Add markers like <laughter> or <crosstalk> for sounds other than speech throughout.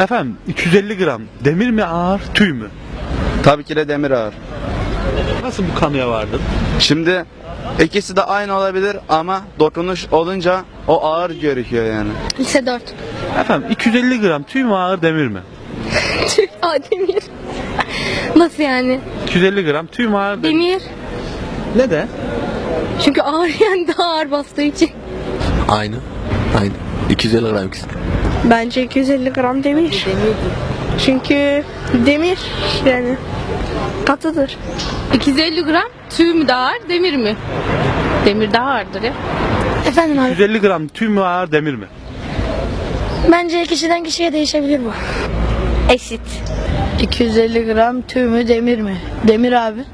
Efendim 250 gram demir mi ağır tüy mü? Tabii ki de demir ağır. Nasıl bu kanıya vardın? Şimdi ikisi de aynı olabilir ama dokunuş olunca o ağır görünüyor yani. Lise 4. Efendim 250 gram tüy mü ağır demir mi? Aa demir. Nasıl yani? 250 gram tüy mü ağır demir? Demir. Neden? Çünkü ağır yani daha ağır bastığı için. Aynı. Aynı. 250 gram ikisi. Bence 250 gram demir. Çünkü demir yani katıdır. 250 gram tüy mü daha ağır demir mi? Demir daha ağırdır ya. Efendim abi. 250 gram tüy mü ağır demir mi? Bence kişiden kişiye değişebilir bu. Eşit. 250 gram tüy mü demir mi? Demir abi.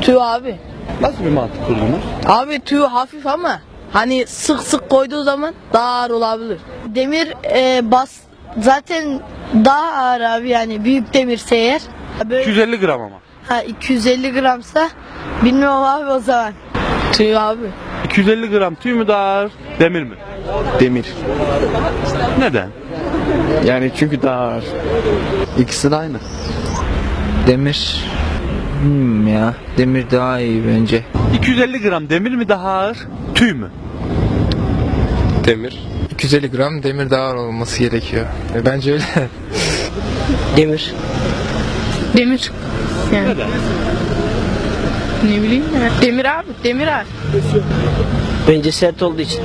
Tüy abi. Nasıl bir mantık kurdunuz? Abi tüy hafif ama hani sık sık koyduğu zaman daha ağır olabilir. Demir e, bas zaten daha ağır abi yani büyük demirse eğer. Böyle, 250 gram ama. ha, 250 gramsa bilmiyorum abi o zaman. Tüy abi. 250 gram tüy mü daha ağır demir mi? Demir. Neden? Yani çünkü daha ağır. İkisi de aynı. Demir. Hmm ya. Demir daha iyi bence. 250 gram demir mi daha ağır tüy mü? Demir. 250 gram demir daha ağır olması gerekiyor. E, Bence öyle. <laughs> Demir. Demir. Yani. Neden? Ne bileyim ya. Demir abi demir abi. Bence sert olduğu için.